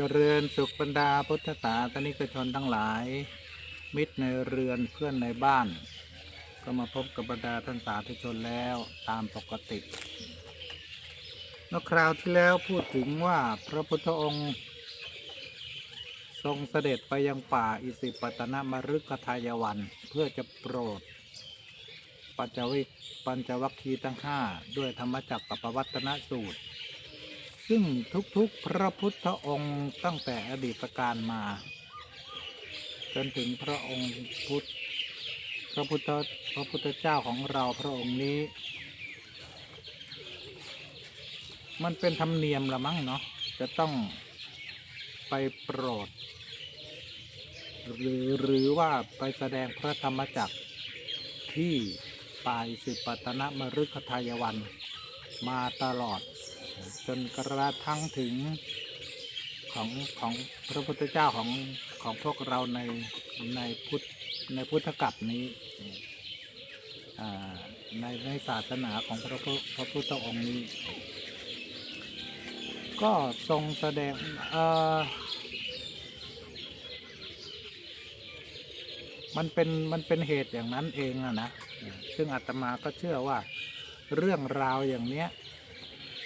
เจริญสุขบรรดาพุทธศาสนิกชนทั้งหลาย มิตรในเรือนเพื่อนในบ้าน ก็มาพบกับบรรดาท่านสาธุชนแล้วตามปกติเมื่อคราวที่แล้วพูดถึงว่าพระพุทธองค์ ทรงเสด็จไปยังป่าอิสิปตนมฤคทายวัน เพื่อจะโปรด ปัญจวิปัญจวัคคีย์ทั้งห้าด้วยธรรมจักรกับปวัตนสูตร ซึ่งทุกๆพระพุทธองค์ตั้งแต่อดีตการมา จนถึงพระองค์พุทธพระพุทธพระพุทธเจ้าของเราพระองค์นี้ มันเป็นธรรมเนียมละมั้งเนาะจะต้องไปโปรด หรือหรือว่าไปแสดงพระธรรมจักรที่ปลายสิปตนมฤคทายวันมาตลอด จนกระทั่งถึงของของพระพุทธเจ้าของของพวกเราในในพุทธในพุทธกัปนี้ในในศาสนาของพระพุทธพระพุทธองค์นี้ ก็ทรงแสดงมันเป็นมันเป็นเหตุอย่างนั้นเองอะนะ ซึ่งอาตมาก็เชื่อว่าเรื่องราวอย่างเนี้ย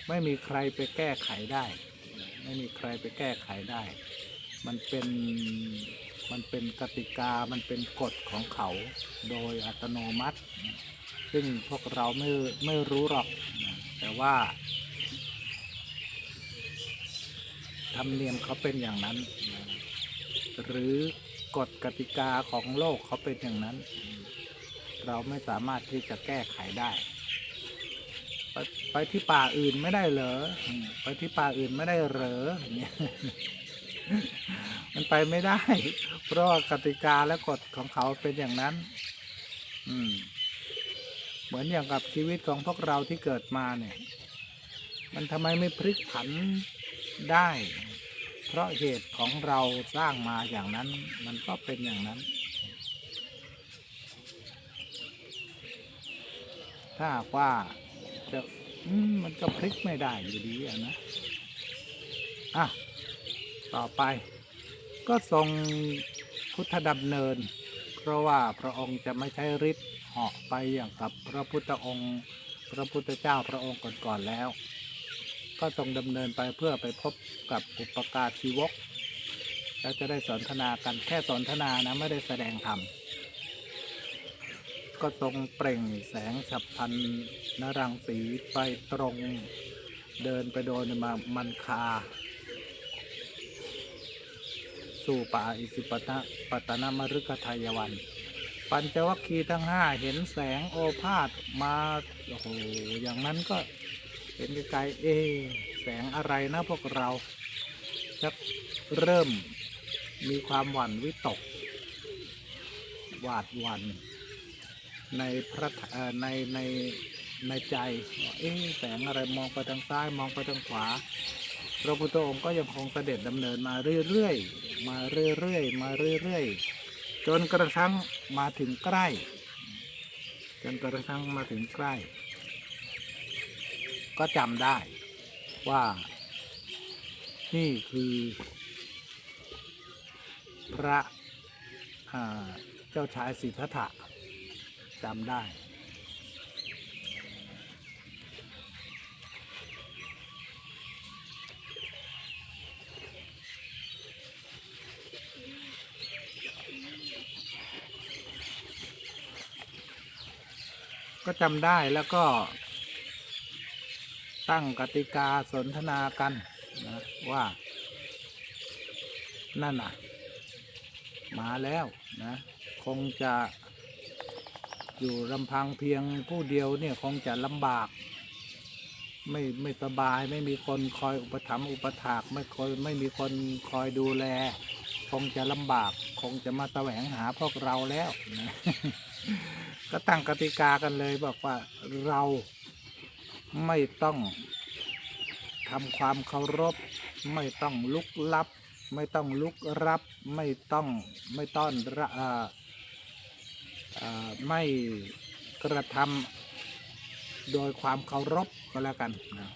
ไม่มีใครไปแก้ไขได้ ไม่มีใครไปแก้ไขได้ มันเป็นมันเป็นกติกามันเป็นกฎของเขาโดยอัตโนมัติ ซึ่งพวกเราไม่ไม่รู้หรอก แต่ว่าธรรมเนียมเขาเป็นอย่างนั้น หรือกฎกติกาของโลกเขาเป็นอย่างนั้น เราไม่สามารถที่จะแก้ไขได้ ไปไปที่ป่าอื่นไม่ได้เหรอไปที่ป่าอื่นไม่ได้เหรออย่างเงี้ยมันไปไม่ได้ เพราะกติกาและกฎของเขาเป็นอย่างนั้น อืม เหมือนอย่างกับชีวิตของพวกเราที่เกิดมาเนี่ย มันทำไมไม่พลิกผันได้ เพราะเหตุของเราสร้างมาอย่างนั้น มันก็เป็นอย่างนั้น ถ้าว่า จะมันก็พลิกไม่ได้อยู่ดีอะนะ อะ ต่อไป ก็ทรงพุทธดำเนิน เพราะว่าพระองค์จะไม่ใช้ฤทธิ์เหาะไปอย่างกับพระพุทธองค์ พระพุทธเจ้าพระองค์ก่อนๆแล้ว ก็ทรงดำเนินไปเพื่อไปพบกับอุปการชีวก แล้วจะได้สนทนากันแค่สนทนานะไม่ได้แสดงธรรม ก็ทรงเปล่งแสงฉับพลันนรังสีไปตรง เดินไปโดนมามันคา สู่ป่าอิสิปตะปตนมฤคทายวัน ปัญจวัคคีย์ทั้งห้าเห็นแสงโอภาสมา โอ้โห อย่างนั้นก็เห็นไกลๆเอ แสงอะไรนะพวกเราจะเริ่มมีความหวั่นวิตก หวาดหวั่น ในพระในในในใจเอ๊แสงอะไรมองไปทางซ้ายมองไปทางขวา พระพุทธองค์ก็ยังคงเสด็จดำเนินมาเรื่อยๆมาเรื่อยๆมาเรื่อยๆจนกระทั่งมาถึงใกล้ จนกระทั่งมาถึงใกล้ ก็จำได้ว่านี่คือ พระเจ้าชายสิทธัตถะ จำได้ ก็จำได้แล้วก็ ตั้งกติกาสนทนากันนะว่า นั่นน่ะ มาแล้วนะ คงจะ อยู่ลำพังเพียงผู้เดียวเนี่ยคงจะลำบาก ไม่ไม่สบายไม่มีคนคอยอุปถัมภ์อุปถากไม่คอยไม่มีคนคอยดูแล คงจะลำบาก คงจะมาแสวงหาพวกเราแล้วนะก็ตั้งกติกากันเลยบอกว่าเราไม่ต้องทำความเคารพ ไม่ต้องลุกลับ ไม่ต้องลุกรับ ไม่ต้องไม่ต้อนระ ไม่กระทำโดยความเคารพก็แล้วกันนะ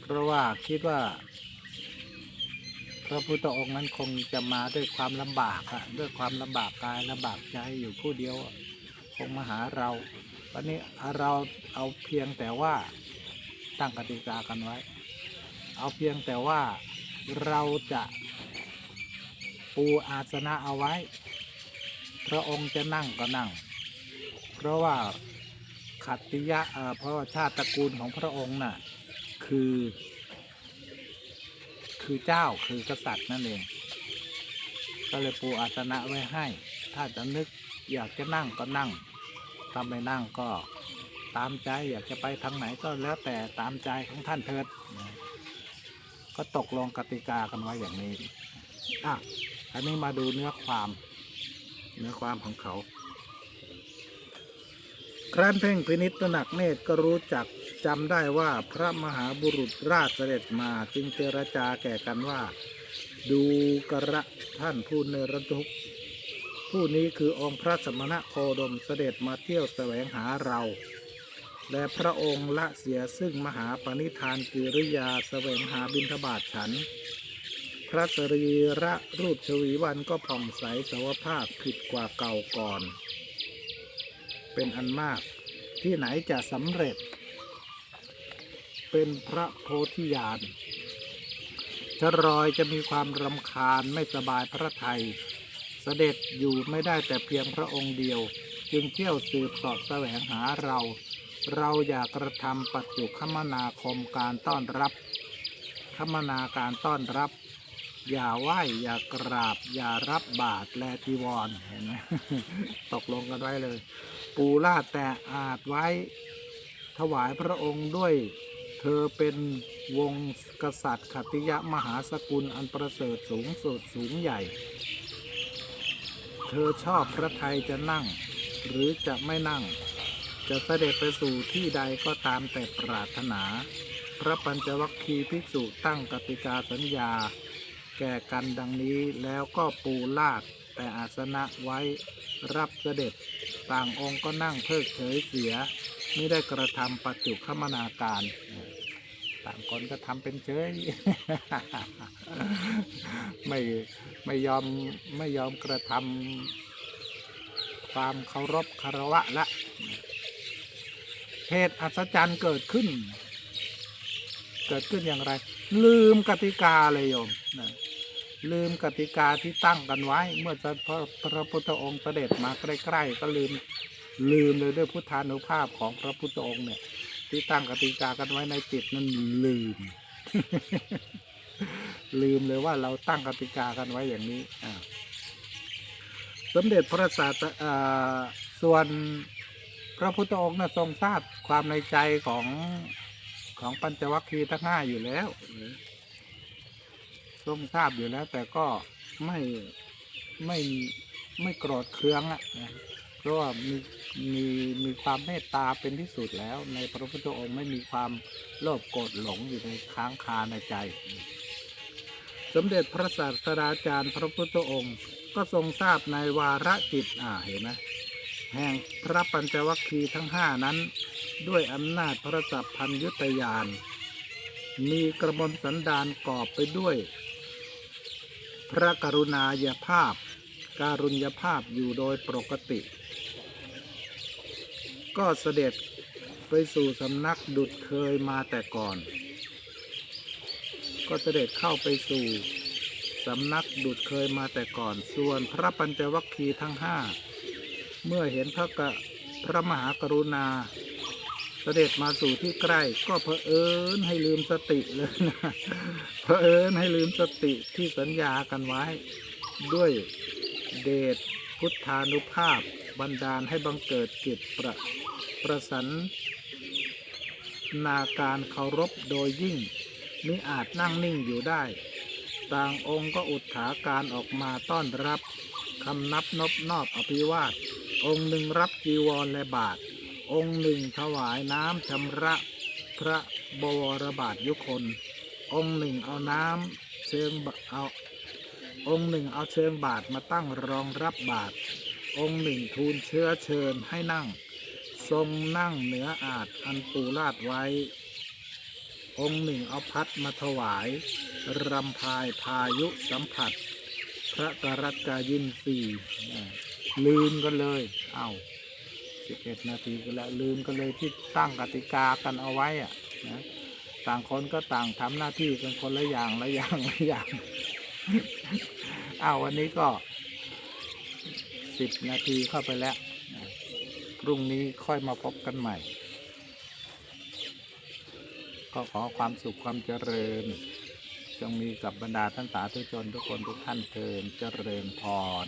เพราะว่าคิดว่า พระพุทธองค์นั้นคงจะมาด้วยความลำบากอะด้วยความลำบากกายลำบากใจอยู่ผู้เดียวคงมาหาเราวันนี้เราเอาเพียงแต่ว่าตั้งกติกากันไว้ เอาเพียงแต่ว่าเราจะปูอาสนะเอาไว้ พระองค์จะนั่งก็นั่ง เพราะว่าขัตติยะเพราะว่าชาติตระกูลของพระองค์น่ะคือ คือเจ้าคือกษัตริย์นั่นเอง ก็เลยปูอาสนะไว้ให้ ถ้าจะนึกอยากจะนั่งก็นั่งถ้าไม่นั่งก็ตามใจอยากจะไปทางไหนก็แล้วแต่ตามใจของท่านเถิดนก็ตกลงกติกากันไว้อย่างนี้ อะอันนี้มาดูเนื้อความ เนื้อความของเขา ครั้นเพ่งพินิจตระหนักเนตรก็รู้จักจำได้ว่าพระมหาบุรุษราชเสด็จมาจึงเจรจาแก่กันว่า ดูกระท่านผู้เนรทุกข์ผู้นี้คือองค์พระสมณะโคดมเสด็จมาเที่ยวแสวงหาเรา และพระองค์ละเสียซึ่งมหาปณิธานกิริยาแสวงหาบิณฑบาตฉัน พระสรีระรูปชวีวันก็ผ่องใสสวภาพผิดกว่าเก่าก่อน เป็นอันมากที่ไหนจะสำเร็จ เป็นพระโพธิญาณชรอยจะมีความรำคาญไม่สบายพระไทยเสด็จอยู่ไม่ได้แต่เพียงพระองค์เดียว จึงเที่ยวสืบเสอบแสวงหาเรา เราอยากกระทำปัจจุคมนาคมการต้อนรับ คมนาการต้อนรับ อย่าไหว้อย่ากราบ อย่ารับบาตรและจีวรเห็นไหมตกลงกันไว้เลย ปูลาดแต่อาจไว้ถวายพระองค์ด้วย เธอเป็นวงศ์กษัตริย์ขติยะมหาสกุลอันประเสริฐสูงสุดสูงใหญ่ เธอชอบพระไทยจะนั่ง หรือจะไม่นั่ง จะเสด็จไปสู่ที่ใดก็ตามแต่ปรารถนา พระปัญจวัคคีย์ภิกษุตั้งกติกาสัญญา แก่กันดังนี้แล้วก็ปูลาดแต่อาสนะไว้รับเสด็จ ต่างองค์ก็นั่งเพิกเฉยเสีย ไม่ได้กระทำปัจจุคมนาการ ต่างคนก็ทำเป็นเฉย ไม่ไม่ยอมไม่ยอมกระทำความเคารพคารวะละเหตุอัศจรรย์เกิดขึ้น เกิดขึ้นอย่างไร ลืมกติกาเลยโยมนะ ลืมกติกาที่ตั้งกันไว้ เมื่อพระพระพุทธองค์เสด็จมาใกล้ๆก็ลืมลืมเลยด้วยพุทธานุภาพของพระพุทธองค์เนี่ย ที่ตั้งกติกากันไว้ในจิตนั้นลืม ลืมเลยว่าเราตั้งกติกากันไว้อย่างนี้อ่าสมเด็จพระศาสอ่าส่วนพระพุทธองค์นะทรงทราบความในใจของของปัญจวัคคีย์ทั้งห้าอยู่แล้ว ทรงทราบอยู่แล้ว แต่ก็ไม่ไม่ไม่โกรธเคืองอะนะเพราะว่ามีมีมีความเมตตาเป็นที่สุดแล้ว ในพระพุทธองค์ไม่มีความโลภโกรธหลงอยู่ในค้างคาในใจ สมเด็จพระศาสดาจารย์พระพุทธองค์ก็ทรงทราบในวาระจิตอ่าเห็นไหมแห่งพระปัญจวัคคีย์ทั้งห้านั้น ด้วยอำนาจพระสัพพัญยุตยานมีกระมวลสันดานกอบไปด้วย พระกรุณาญาภาพ การุญยภาพอยู่โดยปกติ ก็เสด็จไปสู่สำนักดุดเคยมาแต่ก่อน ก็เสด็จเข้าไปสู่สำนักดุดเคยมาแต่ก่อน ส่วนพระปัญจวัคคีย์ทั้งห้า เมื่อเห็นพระกะพระมหากรุณา เสด็จมาสู่ที่ใกล้ ก็เผอิญให้ลืมสติเลยนะเผอิญให้ลืมสติที่สัญญากันไว้ ด้วยเดชพุทธานุภาพบันดาลให้บังเกิดจิตประประสันนาการเคารพโดยยิ่งมิอาจนั่งนิ่งอยู่ได้ ต่างองค์ก็อุทธาการออกมาต้อนรับคำนับนบนอบอภิวาท องค์หนึ่งรับจีวรและบาท องค์หนึ่งถวายน้ำชำระพระบวรบาทยุคน องค์หนึ่งเอาน้ำเชิงเอาองค์หนึ่งเอาเชิงบาทมาตั้งรองรับบาท องค์หนึ่งทูลเชื้อเชิญให้นั่ง ทรงนั่งเหนืออาจอันปูลาดไว้ องค์หนึ่งเอาพัดมาถวาย รำพายพายุสัมผัส พระกรัตกายินสีลืมกันเลย เอา้า สิบเอ็ดนาทีก็แล้วลืมกันเลยที่ตั้งกติกากันเอาไว้อะนะต่างคนก็ต่างทำหน้าที่กันคนละอย่างละอย่างละอย่างอ้าววันนี้ก็สิบนาทีเข้าไปแล้วนะพรุ่งนี้ค่อยมาพบกันใหม่ ก็ขอความสุขความเจริญ จงมีกับบรรดาท่านสาธุชนทุกคนทุกท่านเทินเจริญพร